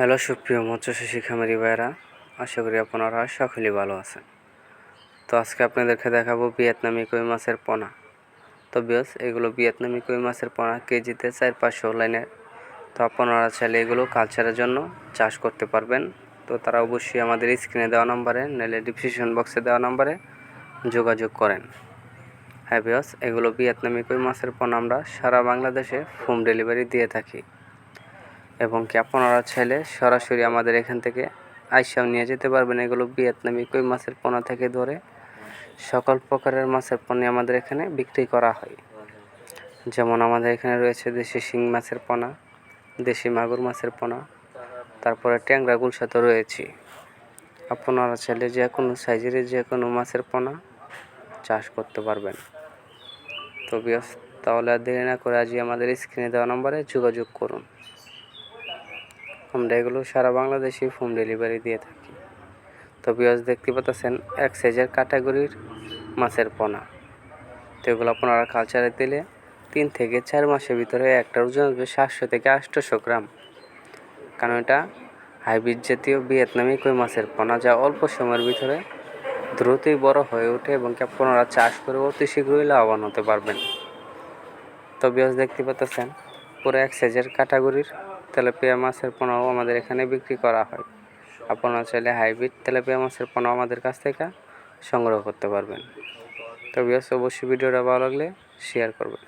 Hello, সুপ্রিয় মৎস্য খামারি ভাইরা আশা করি আপনারা সকলেই ভালো আছেন। তো আজকে আপনাদেরকে দেখাবো ভিয়েতনামি কই মাছের পোনা। তো বিয়স এগুলো ভিয়েতনামি কই মাছের পোনা কেজিতে চার পাঁচশো লাইনে তো আপনারা চাইলে এগুলো কালচারের জন্য চাষ করতে পারবেন। তো তারা অবশ্যই আমাদের স্ক্রিনে দেওয়া নম্বরে, নাহলে ডিসক্রিপশন বক্সে দেওয়া নম্বরে যোগাযোগ করেন। হ্যাঁ বিয়স এগুলো ভিয়েতনামি কই মাছের পোনা আমরা সারা বাংলাদেশে হোম ডেলিভারি দিয়ে থাকি। এবং কি আপনারা চাইলে সরাসরি আমাদের এখান থেকে আইসাও নিয়ে যেতে পারবেন। এগুলো ভিয়েতনামি কই মাছের পোনা থেকে ধরে সকল প্রকারের মাছের পণ্য আমাদের এখানে বিক্রি করা হয়। যেমন আমাদের এখানে রয়েছে দেশি শিং মাছের পোনা, দেশি মাগুর মাছের পোনা, তারপরে ট্যাংরা গুলশা তো রয়েছে। আপনারা চাইলে যে কোনো সাইজের যে কোনো মাছের পোনা চাষ করতে পারবেন। তো তাহলে দেরি না করে আজই আমাদের স্ক্রিনে দেওয়া নম্বরে যোগাযোগ করুন। আমরা এগুলো সারা বাংলাদেশে হোম ডেলিভারি দিয়ে থাকি। তো বিয়াস দেখতে পাচ্ছেন এক সাইজের ক্যাটাগরির মাছের পোনা। তো এগুলো আপনারা কালচারে দিলে তিন থেকে চার মাসের ভিতরে একটা ওজন আসবে সাতশো থেকে আটশোশো গ্রাম। কারণ এটা হাইব্রিড জাতীয় ভিয়েতনামি কই মাছের পোনা যা অল্প সময়ের ভিতরে দ্রুতই বড় হয়ে ওঠে এবং আপনারা চাষ করে অতি শীঘ্রই লাভবান হতে পারবেন। তো বিয়াস দেখতে পাচ্ছেন পুরো এক সাইজের ক্যাটাগরির তেলাপিয়া মাছের পোনাও আমাদের এখানে বিক্রি করা হয়। আপনারা চাইলে হাইব্রিড তেলাপিয়া মাছের পোনাও আমাদের কাছ থেকে সংগ্রহ করতে পারবেন। তবে অবশ্যই ভিডিওটা ভালো লাগলে শেয়ার করবেন।